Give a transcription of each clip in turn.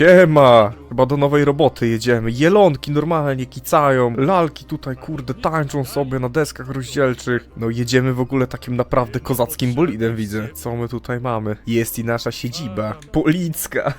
Siema! Chyba do nowej roboty jedziemy. Jelonki normalnie kicają, lalki tutaj kurde tańczą sobie na deskach rozdzielczych. No jedziemy w ogóle takim naprawdę kozackim bolidem widzę. Co my tutaj mamy? Jest i nasza siedziba. Policka.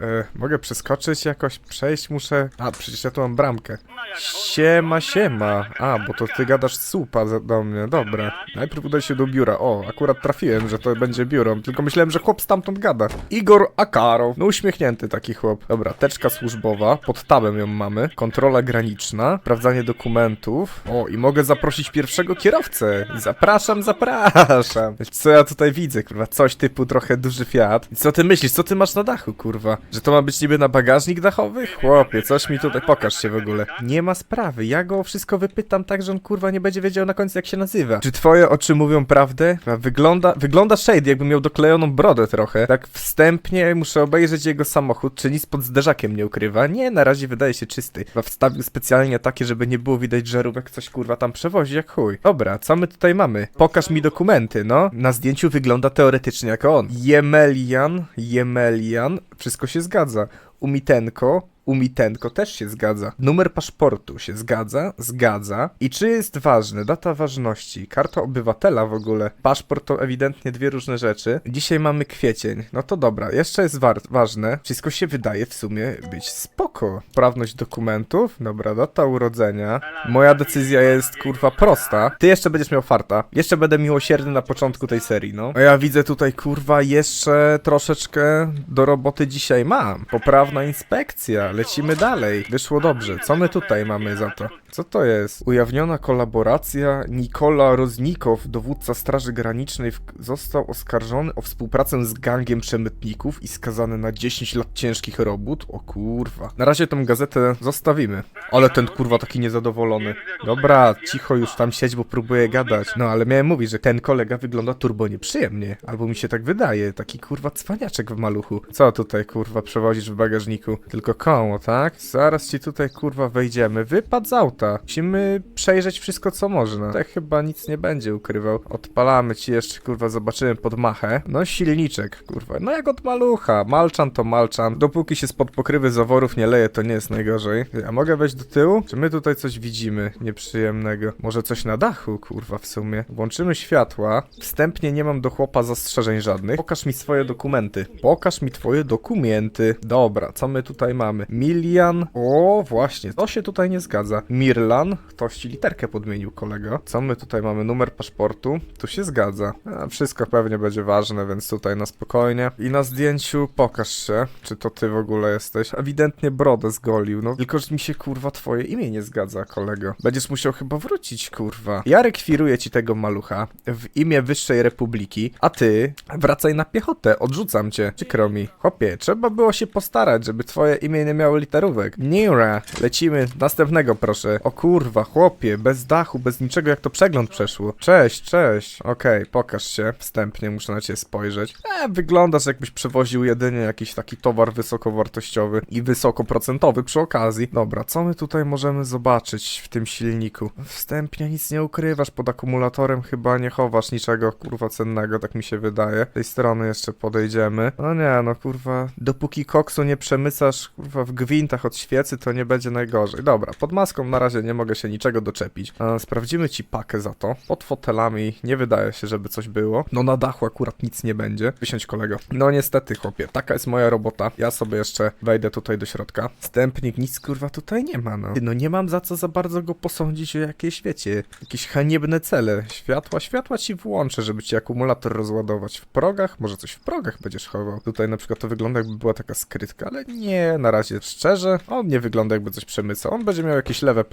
e, mogę przeskoczyć jakoś? Przejść muszę? A, przecież ja tu mam bramkę. Siema, siema. A, bo to ty gadasz supa do mnie. Dobra. Najpierw udaj się do biura. O, akurat trafiłem, że to będzie biuro. Tylko myślałem, że chłop stamtąd gada. Igor Akaro. No uśmiechnięty taki chłop. Dobra, teczka służbowa. Pod tabem ją mamy. Kontrola graniczna. Sprawdzanie dokumentów. O, i mogę zaprosić pierwszego kierowcę. Zapraszam, zapraszam. Co ja tutaj widzę, kurwa? Coś typu trochę duży Fiat. Co ty myślisz? Co ty masz na dachu, kurwa? Że to ma być niby na bagażnik dachowy? Chłopie, coś mi tutaj... Pokaż się w ogóle. Nie ma sprawy. Ja go o wszystko wypytam tak, że on kurwa nie będzie wiedział na końcu jak się nazywa. Czy twoje oczy mówią prawdę? Wygląda, wygląda Shade jakby miał doklejoną brodę trochę. Tak wstępnie muszę obejrzeć jego samochód, czy nic pod zderzakiem nie ukrywa. Nie, na razie wydaje się czysty. Wstawił specjalnie takie, żeby nie było widać żarówek, coś kurwa tam przewozi jak chuj. Dobra, co my tutaj mamy? Pokaż mi dokumenty, no. Na zdjęciu wygląda teoretycznie jako on. Jemelian, Jemelian, wszystko się zgadza. Umitenko, Umitenko też się zgadza. Numer paszportu się zgadza, zgadza. I czy jest ważny? Data ważności, karta obywatela w ogóle. Paszport to ewidentnie dwie różne rzeczy. Dzisiaj mamy kwiecień. No to dobra, jeszcze jest ważne. Wszystko się wydaje w sumie być spoko. Sprawność dokumentów, dobra, data urodzenia. Moja decyzja jest kurwa prosta. Ty jeszcze będziesz miał farta. Jeszcze będę miłosierny na początku tej serii, no. A ja widzę tutaj kurwa jeszcze troszeczkę do roboty dzisiaj mam. Poprawna inspekcja, lecimy dalej. Wyszło dobrze. Co my tutaj mamy za to? Co to jest? Ujawniona kolaboracja. Nikola Roznikow, dowódca Straży Granicznej, został oskarżony o współpracę z gangiem przemytników i skazany na 10 lat ciężkich robót. O kurwa. Na razie tą gazetę zostawimy. Ale ten kurwa taki niezadowolony. Dobra, cicho już tam siedź, bo próbuję gadać. No ale miałem mówić, że ten kolega wygląda turbo nieprzyjemnie. Albo mi się tak wydaje. Taki kurwa cwaniaczek w maluchu. Co tutaj kurwa przewozisz w bagażniku? Tylko koło, tak? Zaraz ci tutaj kurwa wejdziemy. Wypad z. Musimy przejrzeć wszystko co można. Tak chyba nic nie będzie ukrywał. Odpalamy ci jeszcze kurwa, zobaczymy pod machę. No silniczek kurwa. No jak od malucha. Malczan to malczan. Dopóki się spod pokrywy zaworów nie leje, to nie jest najgorzej. A mogę wejść do tyłu? Czy my tutaj coś widzimy nieprzyjemnego? Może coś na dachu, kurwa, w sumie. Włączymy światła. Wstępnie nie mam do chłopa zastrzeżeń żadnych. Pokaż mi swoje dokumenty. Pokaż mi twoje dokumenty. Dobra, co my tutaj mamy? Milian. O, właśnie. To się tutaj nie zgadza. Mirlan. Ktoś ci literkę podmienił, kolego. Co my tutaj mamy? Numer paszportu. Tu się zgadza. A, wszystko pewnie będzie ważne, więc tutaj na spokojnie. I na zdjęciu pokaż się, czy to ty w ogóle jesteś. Ewidentnie brodę zgolił, no. Tylko, że mi się, kurwa, twoje imię nie zgadza, kolego. Będziesz musiał chyba wrócić, kurwa. Ja rekwiruję ci tego malucha w imię Wyższej Republiki, a ty wracaj na piechotę, odrzucam cię. Przykro mi. Chłopie, trzeba było się postarać, żeby twoje imię nie miało literówek. Nira, lecimy. Następnego proszę. O kurwa, chłopie, bez dachu, bez niczego, jak to przegląd przeszło. Cześć, cześć. Okej, pokaż się. Wstępnie muszę na ciebie spojrzeć. E, wyglądasz jakbyś przewoził jedynie jakiś taki towar wysokowartościowy i wysokoprocentowy przy okazji. Dobra, co my tutaj możemy zobaczyć w tym silniku? Wstępnie nic nie ukrywasz, pod akumulatorem chyba nie chowasz niczego, kurwa, cennego, tak mi się wydaje. Z tej strony jeszcze podejdziemy. No nie, no kurwa, dopóki koksu nie przemycasz, kurwa, w gwintach od świecy, to nie będzie najgorzej. Dobra, pod maską na razie nie mogę się niczego doczepić. E, sprawdzimy ci pakę za to. Pod fotelami nie wydaje się, żeby coś było. No na dachu akurat nic nie będzie. Wysiądź kolego. No niestety, chłopie, taka jest moja robota. Ja sobie jeszcze wejdę tutaj do środka. Wstępnik, nic kurwa tutaj nie ma, no. No nie mam za co za bardzo go posądzić o jakieś, wiecie, jakieś haniebne cele. Światła, światła ci włączę, żeby ci akumulator rozładować. W progach? Może coś w progach będziesz chował. Tutaj na przykład to wygląda jakby była taka skrytka, ale nie, na razie szczerze, on nie wygląda jakby coś przemycał. On będzie miał jakieś lewe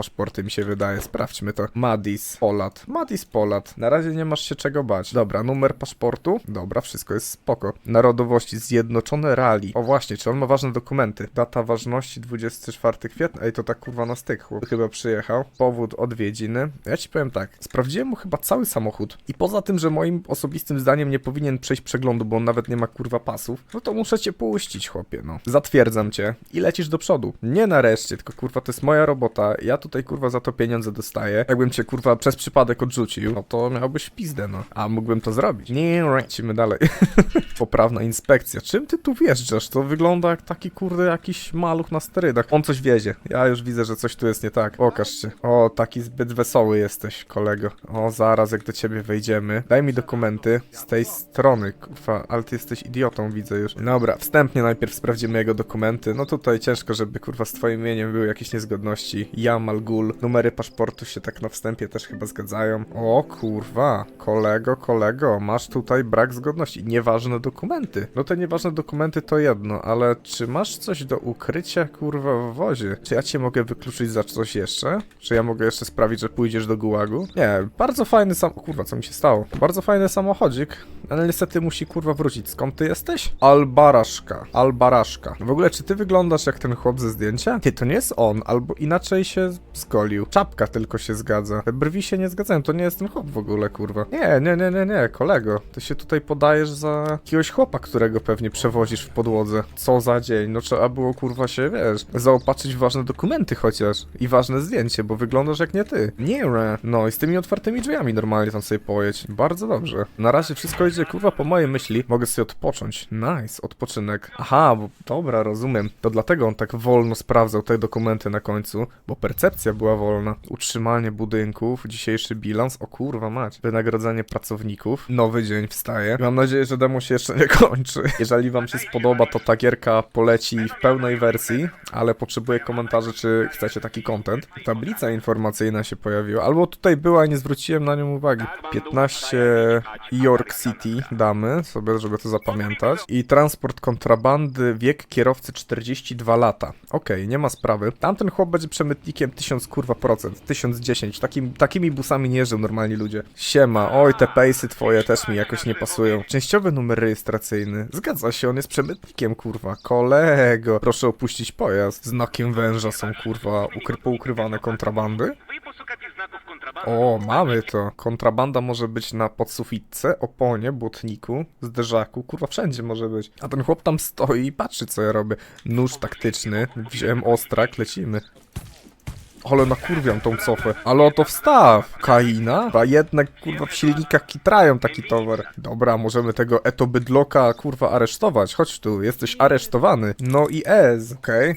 mi się wydaje. Sprawdźmy to. Madis, Polat. Madis, Polat. Na razie nie masz się czego bać. Dobra, numer paszportu. Dobra, wszystko jest spoko. Narodowości Zjednoczone Rali. O właśnie, czy on ma ważne dokumenty? Data ważności 24 kwietnia. Ej, to tak kurwa na styk chłop chyba przyjechał. Powód odwiedziny. Ja ci powiem tak, sprawdziłem mu chyba cały samochód i poza tym, że moim osobistym zdaniem nie powinien przejść przeglądu, bo on nawet nie ma kurwa pasów, no to muszę cię puścić, chłopie, no. Zatwierdzam cię i lecisz do przodu. Nie nareszcie, tylko kurwa to jest moja robota. Ja tutaj tutaj kurwa za to pieniądze dostaję. Jakbym cię kurwa przez przypadek odrzucił, no to miałbyś pizdę, no. A mógłbym to zrobić. Nie, lecimy dalej. Poprawna inspekcja. Czym ty tu wjeżdżasz? To wygląda jak taki kurde jakiś maluch na sterydach. On coś wiezie. Ja już widzę, że coś tu jest nie tak. Pokaż się. O, taki zbyt wesoły jesteś, kolego. O, zaraz jak do ciebie wejdziemy. Daj mi dokumenty z tej strony, kurwa, ale ty jesteś idiotą, widzę już. Dobra, wstępnie najpierw sprawdzimy jego dokumenty. No tutaj ciężko, żeby kurwa z twoim imieniem były jakieś niezgodności. Jamal Gul. Numery paszportu się tak na wstępie też chyba zgadzają. O kurwa, kolego, kolego, masz tutaj brak zgodności. Nieważne dokumenty. No te nieważne dokumenty to jedno, ale czy masz coś do ukrycia, kurwa, w wozie? Czy ja cię mogę wykluczyć za coś jeszcze? Czy ja mogę jeszcze sprawić, że pójdziesz do gułagu? Nie, bardzo fajny sam... Kurwa, co mi się stało? Bardzo fajny samochodzik, ale niestety musi kurwa wrócić. Skąd ty jesteś? Albaraszka. Albaraszka. W ogóle, czy ty wyglądasz jak ten chłop ze zdjęcia? Ty, to nie jest on, albo inaczej się skolił. Czapka tylko się zgadza. Te brwi się nie zgadzają, to nie jest ten chłop w ogóle, kurwa. Nie, nie, nie, nie, nie, kolego. Ty się tutaj podajesz za jakiegoś chłopa, którego pewnie przewozisz w podłodze. Co za dzień. No trzeba było, kurwa, się, wiesz, zaopatrzyć w ważne dokumenty chociaż. I ważne zdjęcie, bo wyglądasz jak nie ty. Nie, re. No i z tymi otwartymi drzwiami normalnie tam sobie pojedź. Bardzo dobrze. Na razie wszystko idzie, kurwa, po mojej myśli. Mogę sobie odpocząć. Nice, odpoczynek. Aha, bo dobra, rozumiem. To dlatego on tak wolno sprawdzał te dokumenty na końcu, bo percepcja była wolna. Utrzymanie budynków, dzisiejszy bilans, o kurwa mać. Wynagrodzenie pracowników. Nowy dzień wstaje. Mam nadzieję, że demo się jeszcze nie kończy. Jeżeli wam się spodoba, to ta gierka poleci w pełnej wersji, ale potrzebuję komentarzy, czy chcecie taki content. Tablica informacyjna się pojawiła, albo tutaj była i nie zwróciłem na nią uwagi. 15 York City damy sobie, żeby to zapamiętać. I transport kontrabandy, wiek kierowcy 42 lata. Okej, nie ma sprawy. Tamten chłop będzie przemytnikiem 1000 1000 kurwa procent, 1010, Takim, takimi busami nie jeżdżą normalni ludzie. Siema, oj te pejsy twoje też mi jakoś nie pasują. Częściowy numer rejestracyjny, zgadza się, on jest przemytnikiem kurwa, kolego, proszę opuścić pojazd. Znakiem węża są kurwa ukry poukrywane kontrabandy? O, mamy to. Kontrabanda może być na podsufitce, oponie, błotniku, zderzaku, kurwa wszędzie może być. A ten chłop tam stoi i patrzy co ja robię. Nóż taktyczny, wziąłem ostrak, lecimy. Ale nakurwiam tą cofę. Ale oto wstaw! Kaina? A jednak kurwa w silnikach kitrają taki towar. Dobra, możemy tego Eto Bydloka kurwa aresztować. Chodź tu, jesteś aresztowany. No i ez, okej.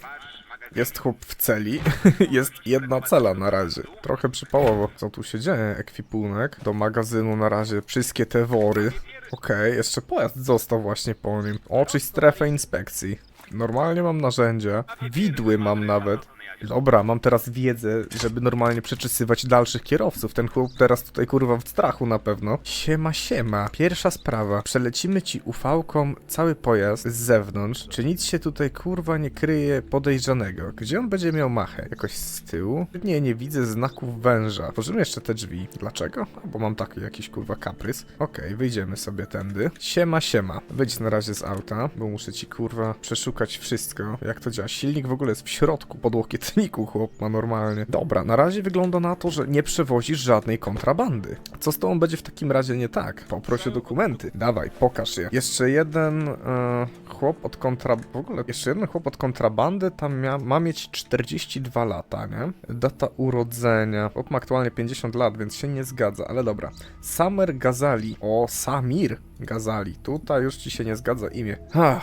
Jest chłop w celi. Jest jedna cela na razie. Trochę przypałowo. Co tu się dzieje? Ekwipunek. Do magazynu na razie wszystkie te wory. Okej, jeszcze pojazd został właśnie po nim. Oczyść strefę inspekcji. Normalnie mam narzędzia. Widły mam nawet. Dobra, mam teraz wiedzę, żeby normalnie przeczesywać dalszych kierowców. Ten chłop teraz tutaj kurwa w strachu na pewno. Siema, siema. Pierwsza sprawa. Przelecimy ci ufałką cały pojazd z zewnątrz. Czy nic się tutaj kurwa nie kryje podejrzanego? Gdzie on będzie miał machę? Jakoś z tyłu? Nie, nie widzę znaków węża. Otworzymy jeszcze te drzwi. Dlaczego? A, Bo mam taki jakiś kurwa kaprys. Okej, wyjdziemy sobie tędy. Siema, siema. Wyjdź na razie z auta, bo muszę ci kurwa przeszukać wszystko. Jak to działa? Silnik w ogóle jest w środku podłokietniku, chłop ma normalnie. Dobra, na razie wygląda na to, że nie przewozisz żadnej kontrabandy. Co z tobą będzie w takim razie nie tak? Poproś o dokumenty. Dawaj, pokaż je. Jeszcze jeden e, chłop od kontra... W ogóle, jeszcze jeden chłop od kontrabandy tam mia... ma mieć 42 lata, nie? Data urodzenia. Chłop ma aktualnie 50 lat, więc się nie zgadza, ale dobra. Samer Gazali. O, Samir Gazali. Tutaj już ci się nie zgadza imię. Ah,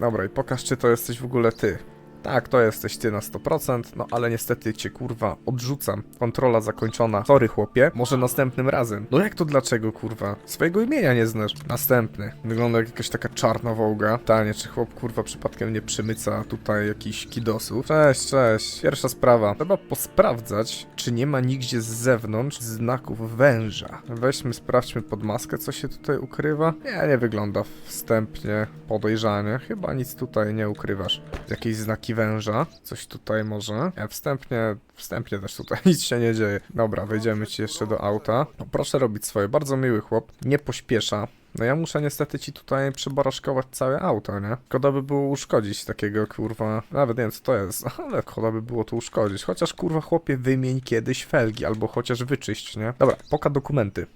dobra, i pokaż, czy to jesteś w ogóle ty. Tak, to jesteś ty na 100%, no ale niestety cię kurwa odrzucam. Kontrola zakończona. Sorry chłopie, może następnym razem. No jak to dlaczego kurwa? Swojego imienia nie znasz. Następny. Wygląda jak jakaś taka czarna wołga. Pytanie, czy chłop kurwa przypadkiem nie przymyca tutaj jakichś kidosów. Cześć, cześć. Pierwsza sprawa. Trzeba posprawdzać, czy nie ma nigdzie z zewnątrz znaków węża. Weźmy, sprawdźmy pod maskę, co się tutaj ukrywa. Nie, nie wygląda wstępnie podejrzanie. Chyba nic tutaj nie ukrywasz. Jakieś znaki węża. Coś tutaj może. Ja wstępnie, wstępnie też tutaj nic się nie dzieje. Dobra, wejdziemy ci jeszcze do auta. No, proszę robić swoje. Bardzo miły chłop. Nie pośpiesza. No ja muszę niestety ci tutaj przybaraszkować całe auto, nie? Szkoda by było uszkodzić takiego kurwa. Nawet nie wiem co to jest, ale szkoda by było to uszkodzić. Chociaż kurwa chłopie wymień kiedyś felgi, albo chociaż wyczyść, nie? Dobra, poka dokumenty.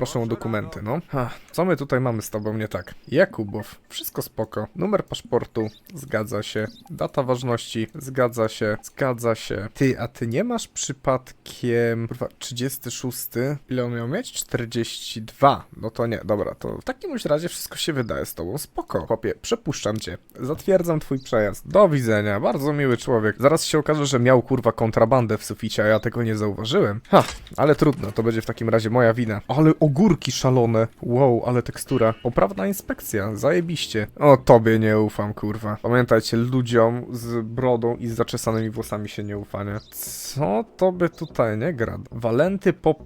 Proszę o dokumenty, no. Ha, co my tutaj mamy z tobą nie tak? Jakubow, wszystko spoko. Numer paszportu, zgadza się. Data ważności, zgadza się, zgadza się. Ty, a ty nie masz przypadkiem... Kurwa, 36? Ile on miał mieć? 42. No to nie, dobra, to w takim razie wszystko się wydaje z tobą spoko. Chłopie, przepuszczam cię. Zatwierdzam twój przejazd. Do widzenia, bardzo miły człowiek. Zaraz się okaże, że miał kurwa kontrabandę w suficie, a ja tego nie zauważyłem. Ha, ale trudno, to będzie w takim razie moja wina. Ale ogórki szalone. Wow, ale tekstura. Poprawna inspekcja, zajebiście. O, tobie nie ufam, kurwa. Pamiętajcie, ludziom z brodą i z zaczesanymi włosami się nie ufa, nie? Co to by tutaj nie gra? Walenty Pop...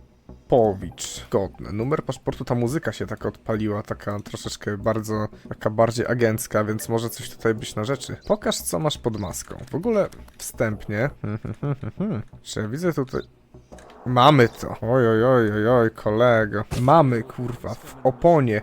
Powicz. Godne. Numer paszportu, ta muzyka się taka odpaliła, taka troszeczkę bardzo, taka bardziej agencka, więc może coś tutaj być na rzeczy. Pokaż, co masz pod maską. W ogóle wstępnie. Czy ja widzę tutaj... Mamy to. Oj, oj, oj, oj, oj, kolego. Mamy, kurwa, w oponie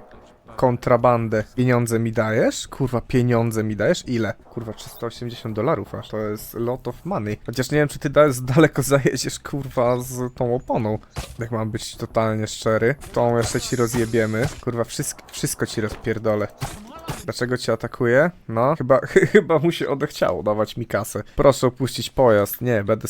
kontrabandę. Pieniądze mi dajesz? Kurwa, pieniądze mi dajesz? Ile? Kurwa, 380 dolarów aż. To jest lot of money. Chociaż nie wiem, czy ty da daleko zajedziesz, kurwa, z tą oponą. Jak mam być totalnie szczery. Tą jeszcze ci rozjebiemy. Kurwa, wszystko, wszystko ci rozpierdolę. Dlaczego cię atakuje? No, chyba, chyba mu się odechciało dawać mi kasę. Proszę opuścić pojazd. Nie, będę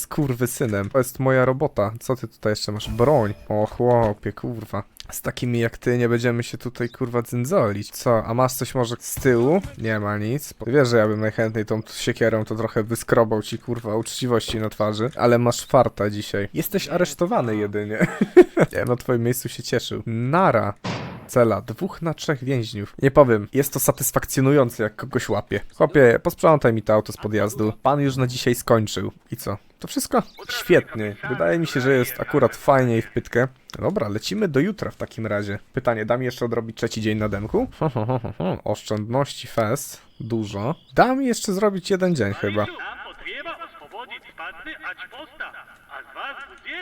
synem. To jest moja robota. Co ty tutaj jeszcze masz? Broń. O chłopie, kurwa. Z takimi jak ty nie będziemy się tutaj kurwa dzyndzolić. Co, a masz coś może z tyłu? Nie ma nic. Wiesz, że ja bym najchętniej tą siekierą to trochę wyskrobał ci kurwa uczciwości na twarzy. Ale masz farta dzisiaj. Jesteś aresztowany jedynie. ja na twoim miejscu się cieszył. Nara cela. Dwóch na trzech więźniów. Nie powiem, jest to satysfakcjonujące, jak kogoś łapie. Chłopie, posprzątaj mi to auto z podjazdu. Pan już na dzisiaj skończył. I co? To wszystko? Świetnie. Wydaje mi się, że jest akurat fajnie i w pytkę. Dobra, lecimy do jutra w takim razie. Pytanie, dam jeszcze odrobić trzeci dzień na demku? Oszczędności fest. Dużo. Dam jeszcze zrobić jeden dzień chyba.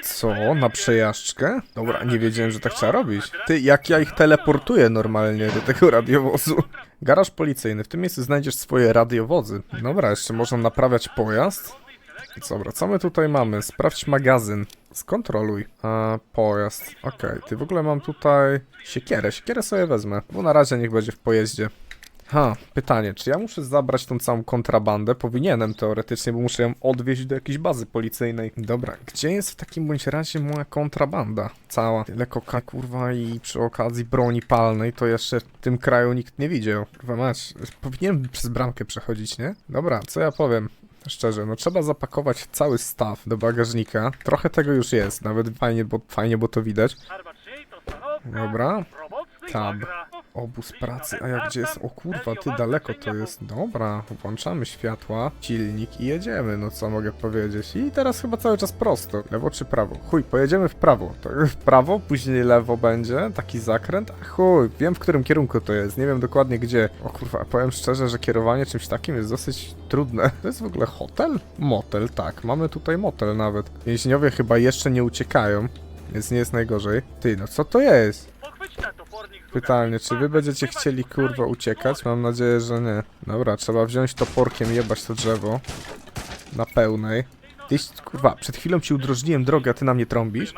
Co? Na przejażdżkę? Dobra, nie wiedziałem, że tak trzeba robić. Ty, jak ja ich teleportuję normalnie do tego radiowozu. Garaż policyjny. W tym miejscu znajdziesz swoje radiowozy. Dobra, jeszcze można naprawiać pojazd. Dobra, co my tutaj mamy? Sprawdź magazyn. Skontroluj. A, pojazd. Okej, ty w ogóle mam tutaj siekierę. Siekierę sobie wezmę, bo na razie niech będzie w pojeździe. Ha, pytanie, czy ja muszę zabrać tą całą kontrabandę? Powinienem teoretycznie, bo muszę ją odwieźć do jakiejś bazy policyjnej. Dobra, gdzie jest w takim bądź razie moja kontrabanda? Cała. Tyle koka, kurwa, i przy okazji broni palnej, to jeszcze w tym kraju nikt nie widział. Kurwa mać, powinienem przez bramkę przechodzić, nie? Dobra, co ja powiem? Szczerze, no trzeba zapakować cały staw do bagażnika. Trochę tego już jest, nawet fajnie, bo, fajnie, bo to widać. Dobra. Tab. Obóz pracy, a jak gdzie jest? O kurwa, ty daleko to jest. Dobra, włączamy światła, silnik i jedziemy, no co mogę powiedzieć. I teraz chyba cały czas prosto. Lewo czy prawo? Chuj, pojedziemy w prawo. To w prawo, później lewo będzie, taki zakręt. A chuj, wiem w którym kierunku to jest, nie wiem dokładnie gdzie. O kurwa, powiem szczerze, że kierowanie czymś takim jest dosyć trudne. To jest w ogóle hotel? Motel, tak, mamy tutaj motel nawet. Więźniowie chyba jeszcze nie uciekają, więc nie jest najgorzej. Ty, no co to jest? Pochwyć na topornik z Pytanie, czy wy będziecie chcieli kurwa uciekać? Mam nadzieję, że nie. Dobra, trzeba wziąć toporkiem i jebać to drzewo. Na pełnej. Tyś, kurwa, przed chwilą ci udrożniłem drogę, a ty na mnie trąbisz?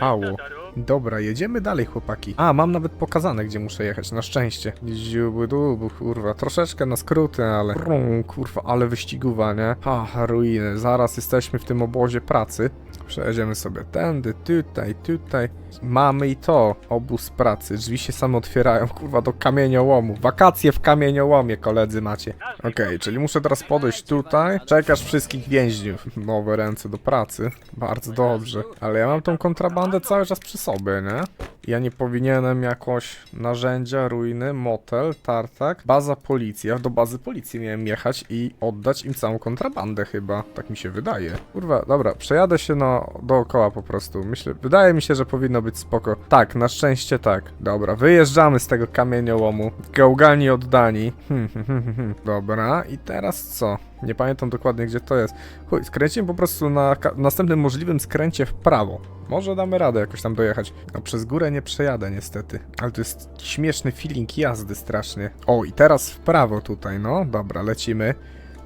Pało. Dobra, jedziemy dalej, chłopaki. A, mam nawet pokazane, gdzie muszę jechać, na szczęście. Dziubu, dubu, kurwa, troszeczkę na skróty, ale... Brum, kurwa, ale wyścigówa, nie? Ha, ruiny, zaraz jesteśmy w tym obozie pracy. Przejedziemy sobie tędy, tutaj, tutaj. Mamy i to, obóz pracy. Drzwi się same otwierają, kurwa, do kamieniołomu. Wakacje w kamieniołomie, koledzy macie. Okej, czyli muszę teraz podejść tutaj. Czekasz wszystkich więźniów. Nowe ręce do pracy. Bardzo dobrze. Ale ja mam tą kontrabandę cały czas przy sobie, nie? Ja nie powinienem jakoś narzędzia, ruiny, motel, tartak, baza policji. Ja do bazy policji miałem jechać i oddać im całą kontrabandę chyba. Tak mi się wydaje. Kurwa, dobra, przejadę się na dookoła po prostu. Myślę, wydaje mi się, że powinno być spoko. Tak, na szczęście tak. Dobra, wyjeżdżamy z tego kamieniołomu. Gałgani oddani. Hmm, hmm, hmm. Dobra, i teraz co? Nie pamiętam dokładnie gdzie to jest. Chuj, skręcimy po prostu na następnym możliwym skręcie w prawo. Może damy radę jakoś tam dojechać. No przez górę nie przejadę niestety. Ale to jest śmieszny feeling jazdy strasznie. O, i teraz w prawo tutaj, no. Dobra, lecimy.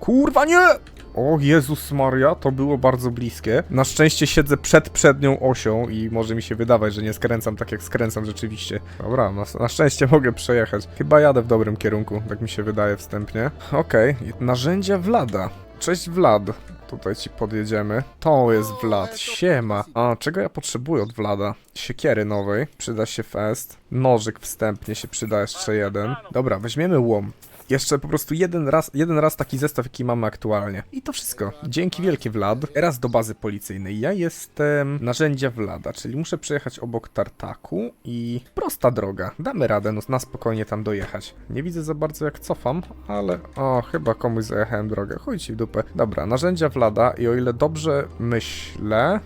Kurwa, nie! O Jezus Maria, to było bardzo bliskie. Na szczęście siedzę przed przednią osią i może mi się wydawać, że nie skręcam tak jak skręcam rzeczywiście. Dobra, na, na szczęście mogę przejechać. Chyba jadę w dobrym kierunku, tak mi się wydaje wstępnie. Okej, narzędzia Vlada. Cześć Vlad. Tutaj ci podjedziemy. To jest Vlad, siema. A, czego ja potrzebuję od Vlada? Siekiery nowej, przyda się fest. Nożyk wstępnie się przyda jeszcze jeden. Dobra, weźmiemy łom. Jeszcze po prostu jeden raz, jeden raz taki zestaw, jaki mamy aktualnie. I to wszystko. Dzięki wielkie Vlad. Teraz do bazy policyjnej. Ja jestem narzędzia Vlada, czyli muszę przejechać obok tartaku i prosta droga. Damy radę no, na spokojnie tam dojechać. Nie widzę za bardzo jak cofam, ale o, chyba komuś zajechałem drogę. Chuj ci w dupę. Dobra, narzędzia Vlada i o ile dobrze myślę...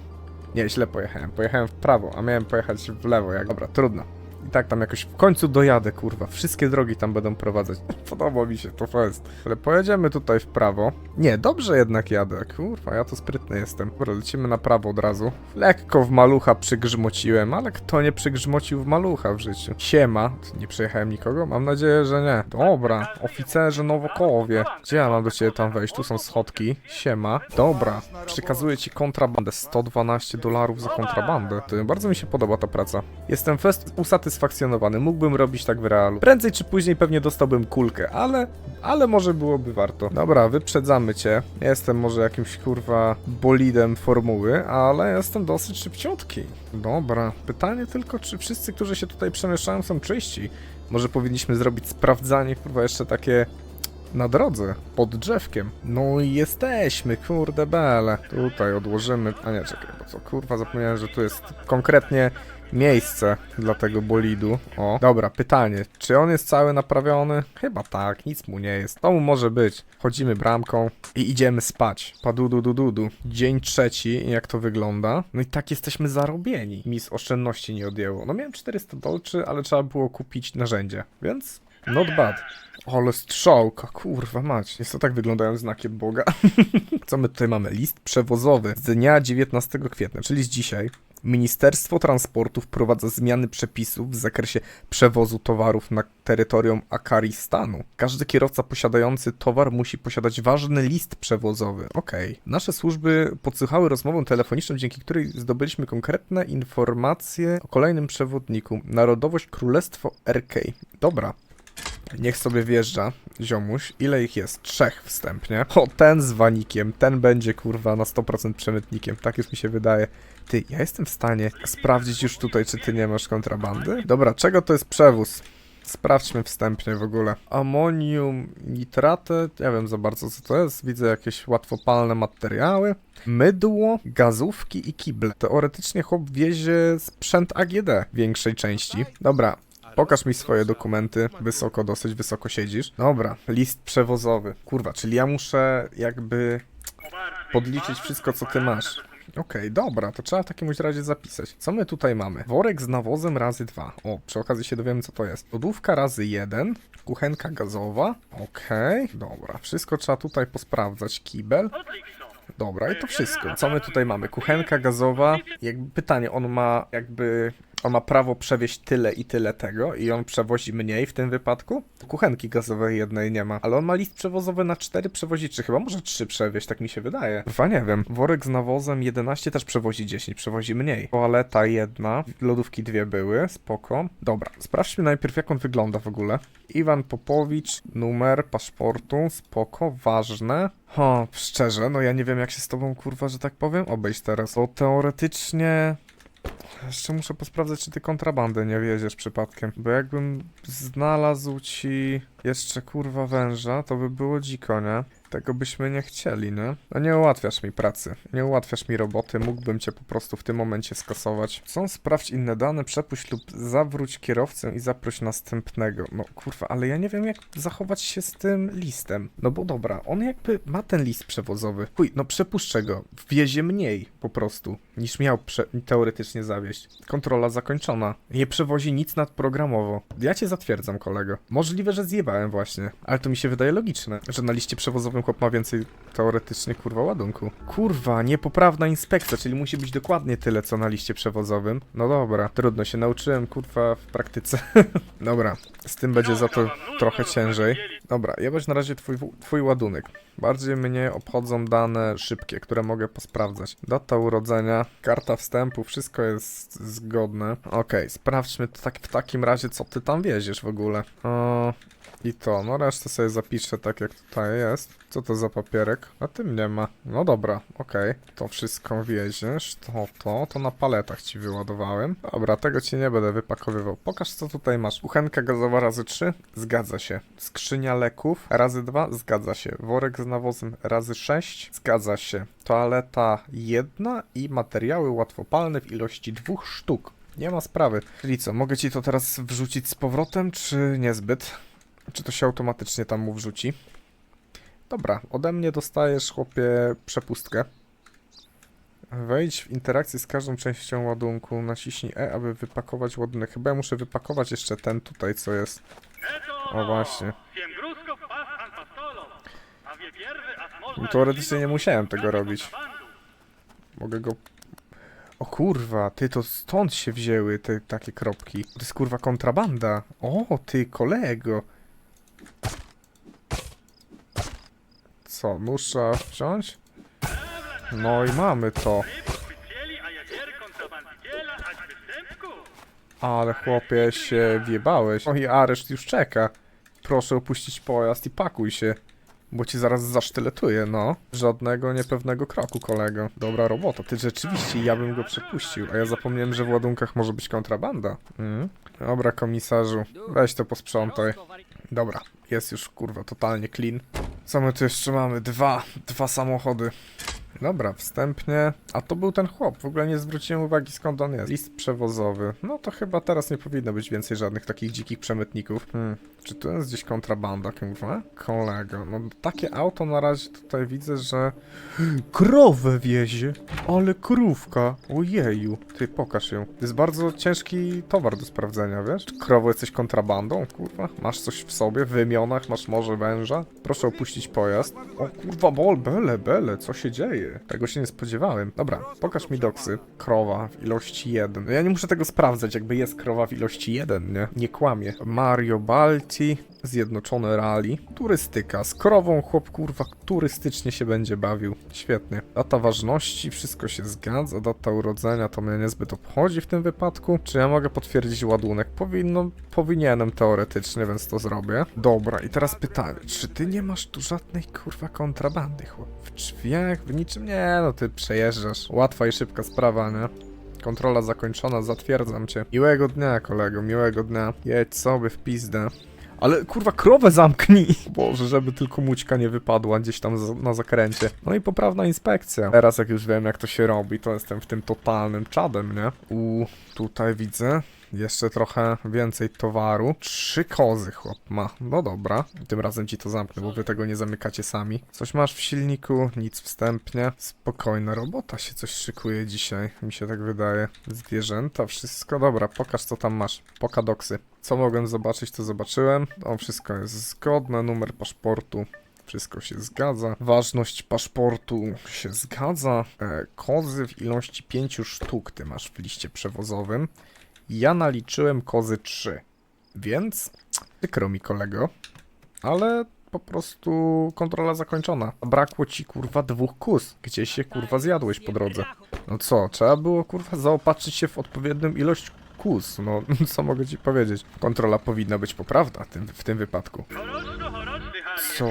Nie, źle pojechałem. Pojechałem w prawo, a miałem pojechać w lewo. Jak... Dobra, trudno. I tak tam jakoś w końcu dojadę, kurwa. Wszystkie drogi tam będą prowadzać. Podoba mi się, to fest. Ale pojedziemy tutaj w prawo. Nie, dobrze jednak jadę. Kurwa, ja to sprytny jestem. Dobra, lecimy na prawo od razu. Lekko w malucha przygrzmociłem, ale kto nie przygrzmocił w malucha w życiu? Siema. Nie przejechałem nikogo? Mam nadzieję, że nie. Dobra, oficerze Nowokołowie. Gdzie ja mam do ciebie tam wejść? Tu są schodki. Siema. Dobra, przekazuję ci kontrabandę. 112 dolarów za kontrabandę. To bardzo mi się podoba ta praca. Jestem fest usatysfakcjonowany. Mógłbym robić tak w realu. Prędzej czy później pewnie dostałbym kulkę, ale... Ale może byłoby warto. Dobra, wyprzedzamy cię. Jestem może jakimś kurwa bolidem formuły, ale jestem dosyć szybciutki. Dobra, pytanie tylko, czy wszyscy, którzy się tutaj przemieszczają są czyści? Może powinniśmy zrobić sprawdzanie, kurwa, jeszcze takie na drodze, pod drzewkiem. No i jesteśmy, kurde bele. Tutaj odłożymy. A nie, czekaj, bo co, kurwa, zapomniałem, że tu jest konkretnie miejsce dla tego bolidu. O, dobra, pytanie. Czy on jest cały naprawiony? Chyba tak, nic mu nie jest. To mu może być. Chodzimy bramką i idziemy spać. Padudu du du du. Dzień trzeci, jak to wygląda? No i tak jesteśmy zarobieni. Mi z oszczędności nie odjęło. No miałem 400 dolczy, ale trzeba było kupić narzędzie, więc not bad. Ale strzałka, kurwa mać. Jest to tak wyglądają znaki Boga. Co my tutaj mamy? List przewozowy z dnia 19 kwietnia, czyli z dzisiaj. Ministerstwo Transportu wprowadza zmiany przepisów w zakresie przewozu towarów na terytorium Akaristanu. Każdy kierowca posiadający towar musi posiadać ważny list przewozowy. Okej. Nasze służby podsłuchały rozmowę telefoniczną, dzięki której zdobyliśmy konkretne informacje o kolejnym przewodniku. Narodowość Królestwo RK. Dobra. Niech sobie wjeżdża, ziomuś. Ile ich jest? Trzech wstępnie. O, ten z wanikiem, ten będzie kurwa na 100% przemytnikiem, tak już mi się wydaje. Ty, ja jestem w stanie sprawdzić już tutaj, czy ty nie masz kontrabandy? Dobra, czego to jest przewóz? Sprawdźmy wstępnie w ogóle. Ammonium nitratę, nie wiem za bardzo co to jest. Widzę jakieś łatwopalne materiały. Mydło, gazówki i kible. Teoretycznie chłop wiezie sprzęt AGD w większej części. Dobra, Pokaż mi swoje dokumenty. Wysoko, dosyć wysoko siedzisz. Dobra, list przewozowy. Kurwa, czyli ja muszę jakby podliczyć wszystko, co ty masz. Okej, dobra, to trzeba w takim razie zapisać. Co my tutaj mamy? Worek z nawozem razy 2. O, przy okazji się dowiemy, co to jest. Lodówka razy 1. Kuchenka gazowa. Okej, dobra. Wszystko trzeba tutaj posprawdzać. Kibel. Dobra, i to wszystko. Co my tutaj mamy? Kuchenka gazowa. Jakby pytanie, on ma jakby. On ma prawo przewieźć tyle i tyle tego i on przewozi mniej w tym wypadku? Kuchenki gazowej jednej nie ma, ale on ma list przewozowy na 4 przewozi 3, chyba może 3 przewieźć, tak mi się wydaje. Chyba nie wiem. Worek z nawozem 11 też przewozi 10, przewozi mniej. Toaleta jedna, lodówki dwie były, spoko. Dobra, sprawdźmy najpierw jak on wygląda w ogóle. Iwan Popowicz, numer paszportu, spoko, ważne. O, szczerze, no ja nie wiem jak się z tobą, kurwa, że tak powiem, obejść teraz. To teoretycznie... Jeszcze muszę posprawdzać, czy ty kontrabandę nie wieziesz przypadkiem. Bo jakbym znalazł ci jeszcze kurwa węża, to by było dziko, nie? Tego byśmy nie chcieli, nie? No nie ułatwiasz mi pracy, nie ułatwiasz mi roboty, mógłbym cię po prostu w tym momencie skasować. Są sprawdź inne dane, przepuść lub zawróć kierowcę i zaproś następnego. No kurwa, ale ja nie wiem jak zachować się z tym listem. No bo dobra, on jakby ma ten list przewozowy. Chuj, no przepuszczę go, wiezie mniej po prostu, niż miał teoretycznie zawieźć. Kontrola zakończona. Nie przewozi nic nadprogramowo. Ja cię zatwierdzam, kolego. Możliwe, że zjebałem właśnie, ale to mi się wydaje logiczne, że na liście przewozowym chłop ma więcej teoretycznie kurwa ładunku. Kurwa, niepoprawna inspekcja, czyli musi być dokładnie tyle, co na liście przewozowym. No dobra, trudno się nauczyłem, kurwa, w praktyce. dobra, z tym będzie za to trochę ciężej. Dobra, jebać na razie twój, twój ładunek. Bardziej mnie obchodzą dane szybkie, które mogę posprawdzać. Data urodzenia, karta wstępu, wszystko jest zgodne. Okej, sprawdźmy to tak, w takim razie, co ty tam wieziesz w ogóle. O, I to, no resztę sobie zapiszę tak, jak tutaj jest. Co to za papierek? A tym nie ma. No dobra, okej. To wszystko wieziesz, to, to, to na paletach ci wyładowałem. Dobra, tego ci nie będę wypakowywał. Pokaż, co tutaj masz. Kuchenka gazowa razy 3? Zgadza się. Skrzynia leków razy 2? Zgadza się. Worek z nawozem razy 6? Zgadza się. Toaleta jedna i materiały łatwopalne w ilości dwóch sztuk. Nie ma sprawy. Czyli co, mogę ci to teraz wrzucić z powrotem, czy niezbyt? Czy to się automatycznie tam mu wrzuci? Dobra, ode mnie dostajesz, chłopie, przepustkę. Wejdź w interakcję z każdą częścią ładunku, naciśnij E, aby wypakować ładunek. Chyba ja muszę wypakować jeszcze ten tutaj, co jest. O, właśnie. Teoretycznie nie musiałem tego robić. Mogę go... O kurwa, ty to stąd się wzięły te takie kropki. To jest kurwa kontrabanda. O, ty kolego. Co, trzeba wziąć? No i mamy to. Ale chłopie się wjebałeś. I areszt już czeka. Proszę opuścić pojazd i pakuj się. Bo ci zaraz zasztyletuję, no. Żadnego niepewnego kroku, kolego. Dobra robota. Ty rzeczywiście, ja bym go przepuścił. A ja zapomniałem, że w ładunkach może być kontrabanda. Mhm. Dobra, komisarzu. Weź to posprzątaj. Dobra, jest już kurwa totalnie clean. Co my tu jeszcze mamy? Dwa, dwa samochody. Dobra, wstępnie. A to był ten chłop. W ogóle nie zwróciłem uwagi skąd on jest. List przewozowy. No to chyba teraz nie powinno być więcej żadnych takich dzikich przemytników. Hmm. Czy tu jest gdzieś kontrabanda, kurwa? Kolego. No takie auto na razie tutaj widzę, że... Krowę wiezie! Ale krówka! Ojeju. Ty, pokaż ją. To jest bardzo ciężki towar do sprawdzenia, wiesz? Czy krowo jesteś kontrabandą, kurwa? Masz coś w sobie? W wymionach? Masz może węża? Proszę opuścić pojazd. O kurwa, bol, bele, bele, co się dzieje? Tego się nie spodziewałem. Dobra, pokaż mi doksy. Krowa w ilości 1. No ja nie muszę tego sprawdzać, jakby jest krowa w ilości 1, nie? Nie kłamie. Mario Balti, Zjednoczone Rally, turystyka. Z krową chłop kurwa turystycznie się będzie bawił. Świetnie. Data ważności, wszystko się zgadza. Data urodzenia to mnie niezbyt obchodzi w tym wypadku. Czy ja mogę potwierdzić ładunek? Powinno, powinienem teoretycznie, więc to zrobię. Dobra, i teraz pytanie. Czy ty nie masz tu żadnej kurwa kontrabandy, chłop? W drzwiach, w niczym? Nie, no ty przejeżdżasz. Łatwa i szybka sprawa, nie? Kontrola zakończona, zatwierdzam cię. Miłego dnia, kolego, miłego dnia. Jedź sobie w pizdę. Ale kurwa, krowę zamknij! Boże, żeby tylko mućka nie wypadła gdzieś tam za- na zakręcie. No i poprawna inspekcja. Teraz jak już wiem jak to się robi, to jestem w tym totalnym czadem, nie? U, tutaj widzę. Jeszcze trochę więcej towaru. Trzy kozy chłop ma. No dobra. Tym razem ci to zamknę, bo wy tego nie zamykacie sami. Coś masz w silniku? Nic wstępnie. Spokojna robota się coś szykuje dzisiaj. Mi się tak wydaje. Zwierzęta, wszystko. Dobra, pokaż co tam masz. Pokadoksy. Co mogłem zobaczyć, to zobaczyłem. O, wszystko jest zgodne. Numer paszportu. Wszystko się zgadza. Ważność paszportu się zgadza. E, kozy w ilości 5 sztuk ty masz w liście przewozowym. Ja naliczyłem kozy 3. Więc przykro mi kolego, ale po prostu kontrola zakończona. Brakło ci kurwa dwóch kus. Gdzie się kurwa zjadłeś po drodze? No co, trzeba było kurwa zaopatrzyć się w odpowiednią ilość kus. No co mogę ci powiedzieć? Kontrola powinna być poprawna w tym, w tym wypadku. Co?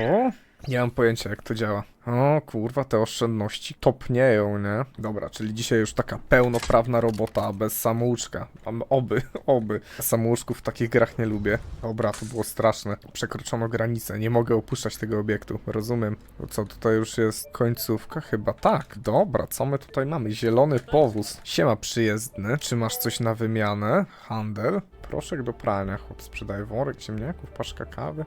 Nie mam pojęcia jak to działa. O kurwa, te oszczędności topnieją, nie? Dobra, czyli dzisiaj już taka pełnoprawna robota bez samouczka. Mam oby, oby. Samouczków w takich grach nie lubię. Dobra, to było straszne. Przekroczono granicę, nie mogę opuszczać tego obiektu. Rozumiem. To co, tutaj już jest końcówka? Chyba tak. Dobra, co my tutaj mamy? Zielony powóz. Siema przyjezdny. Czy masz coś na wymianę? Handel? Proszek do prania. Chłop sprzedaje worek ziemniaków, paszka kawy.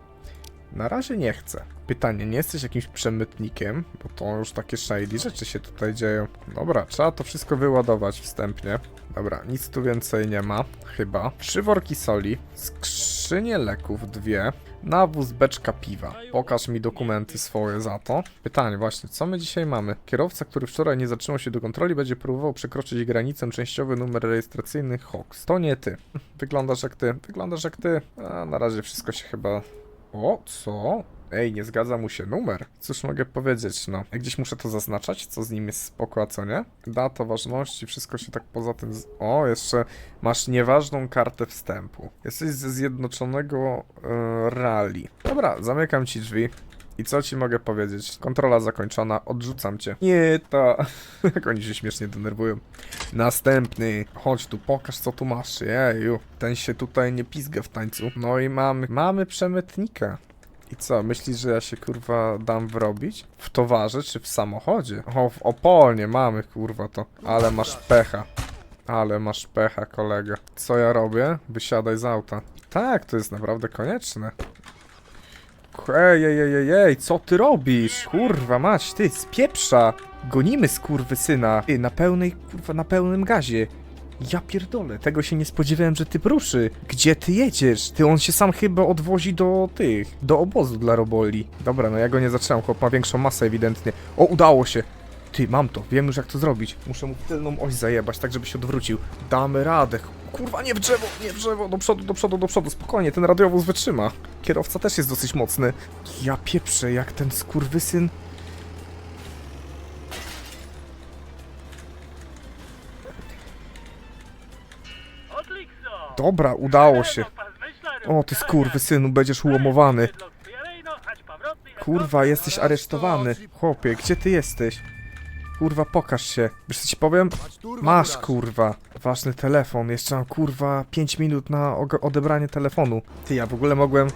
Na razie nie chcę. Pytanie, nie jesteś jakimś przemytnikiem? Bo to już takie shady rzeczy się tutaj dzieją. Dobra, trzeba to wszystko wyładować wstępnie. Dobra, nic tu więcej nie ma, chyba. Trzy worki soli, skrzynie leków dwie, nawóz beczka piwa. Pokaż mi dokumenty swoje za to. Pytanie właśnie, co my dzisiaj mamy? Kierowca, który wczoraj nie zatrzymał się do kontroli, będzie próbował przekroczyć granicę częściowy numer rejestracyjny HOX. To nie ty. Wyglądasz jak ty, wyglądasz jak ty. A na razie wszystko się chyba O, co? Ej, nie zgadza mu się numer. Cóż mogę powiedzieć, no. Ja gdzieś muszę to zaznaczać, co z nim jest spoko, a co nie? Data ważności, wszystko się tak poza tym... Z... O, jeszcze masz nieważną kartę wstępu. Jesteś ze Zjednoczonego e, Rally. Dobra, zamykam ci drzwi. I co ci mogę powiedzieć? Kontrola zakończona, odrzucam cię. Nie, ta... Jak oni się śmiesznie denerwują. Następny. Chodź tu, pokaż co tu masz. Jeju, ten się tutaj nie pizga w tańcu. No i mamy, mamy przemytnika. I co, myślisz, że ja się kurwa dam wrobić? W towarze czy w samochodzie? O, w Opolnie mamy kurwa to. Ale masz pecha. Ale masz pecha, kolega. Co ja robię? Wysiadaj z auta. Tak, to jest naprawdę konieczne. Ej, ej, ej, ej, ej, co ty robisz? Kurwa mać, ty, z pieprza! Gonimy syna. Ty, na pełnej, kurwa, na pełnym gazie. Ja pierdolę, tego się nie spodziewałem, że ty pruszy. Gdzie ty jedziesz? Ty, on się sam chyba odwozi do tych, do obozu dla roboli. Dobra, no ja go nie zaczynam, chłop ma większą masę ewidentnie. O, udało się! Ty, mam to, wiem już jak to zrobić. Muszę mu tylną oś zajebać, tak żeby się odwrócił. Damy radę. Kurwa, nie w drzewo, nie w drzewo, do przodu, do przodu, do przodu, spokojnie, ten radiowóz wytrzyma. Kierowca też jest dosyć mocny. Ja pieprzę, jak ten skurwysyn... Dobra, udało się. O, ty skurwysynu, będziesz ułomowany. Kurwa, jesteś aresztowany. Chłopie, gdzie ty jesteś? Kurwa, pokaż się. Wiesz co ci powiem? Masz, kurwa. Ważny telefon. Jeszcze mam, kurwa, 5 minut na odebranie telefonu. Ty, ja w ogóle mogłem...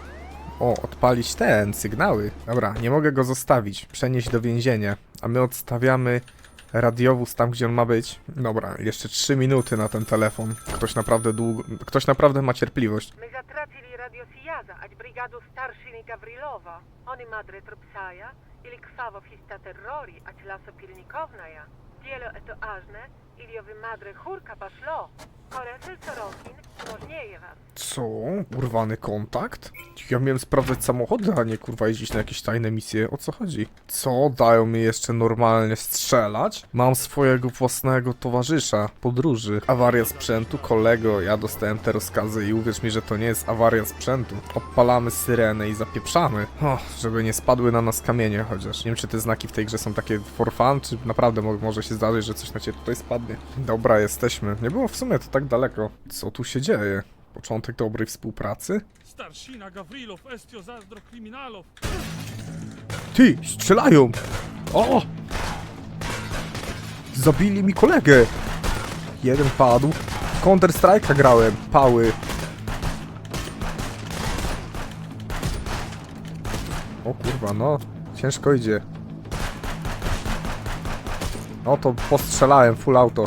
O, odpalić ten, sygnały. Dobra, nie mogę go zostawić. Przenieść do więzienia. A my odstawiamy radiowóz tam, gdzie on ma być. Dobra, jeszcze 3 minuty na ten telefon. Ktoś naprawdę długo... Ktoś naprawdę ma cierpliwość. My zatracili radio Sijaza, ać brigadu starszini Gawrilowa. Oni madre trupsaja, ili krwawo fista terrori, ać laso pilnikowna ja. Dielo eto ażne, Iliowy madry paszlo. Sorokin. Co? Urwany kontakt? Ja miałem sprawdzać samochody, a nie kurwa jeździć na jakieś tajne misje. O co chodzi? Co? Dają mi jeszcze normalnie strzelać? Mam swojego własnego towarzysza podróży. Awaria sprzętu? Kolego, ja dostałem te rozkazy i uwierz mi, że to nie jest awaria sprzętu. Odpalamy syrenę i zapieprzamy. O, żeby nie spadły na nas kamienie chociaż. Nie wiem, czy te znaki w tej grze są takie for fun, czy naprawdę mo może się zdarzyć, że coś na ciebie tutaj spadnie. Dobra, jesteśmy. Nie było w sumie to tak daleko. Co tu się dzieje? Początek dobrej współpracy? Starszina Gawrilow, estio zazdro kryminalów. Ty, strzelają! O! Zabili mi kolegę! Jeden padł. Counter Strike'a grałem. Pały. O kurwa, no. Ciężko idzie. No to postrzelałem full auto.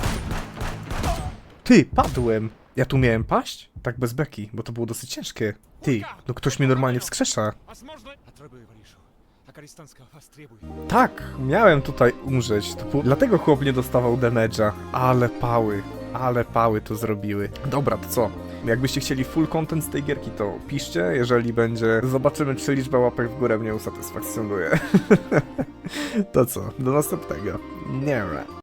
Ty, padłem! Ja tu miałem paść? Tak bez beki, bo to było dosyć ciężkie. Ty, no ktoś mnie normalnie wskrzesza. Tak, miałem tutaj umrzeć. To było... Dlatego chłop nie dostawał damage'a. Ale pały, ale pały to zrobiły. Dobra, to co? Jakbyście chcieli full content z tej gierki, to piszcie. Jeżeli będzie, zobaczymy, czy liczba łapek w górę mnie usatysfakcjonuje. to co? Do następnego. Nie.